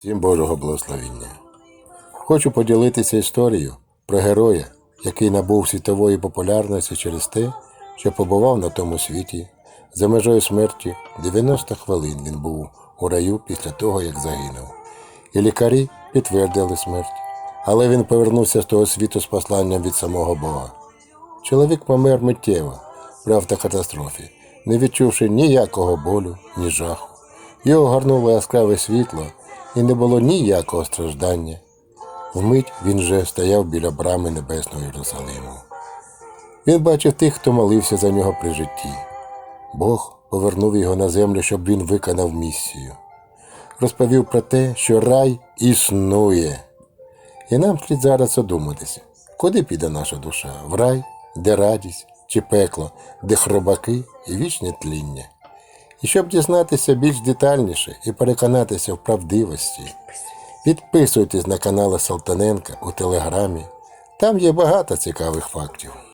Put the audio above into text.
Всім Божого благословіння. Хочу поділитися історією про героя, який набув світової популярності через те, що побував на тому світі. За межою смерті 90 хвилин він був у раю після того, як загинув. І лікарі підтвердили смерть. Але він повернувся з того світу з посланням від самого Бога. Чоловік помер миттєво при автокатастрофі, не відчувши ніякого болю, ні жаху. Його гарнуло яскраве світло, і не було ніякого страждання. Вмить він вже стояв біля брами Небесного Єрусалиму. Він бачив тих, хто молився за нього при житті. Бог повернув його на землю, щоб він виконав місію. Розповів про те, що рай існує. І нам слід зараз задуматися, куди піде наша душа? В рай, де радість чи пекло, де хробаки і вічне тління. І щоб дізнатися більш детальніше і переконатися в правдивості, підписуйтесь на канал Салтаненка у Телеграмі. Там є багато цікавих фактів.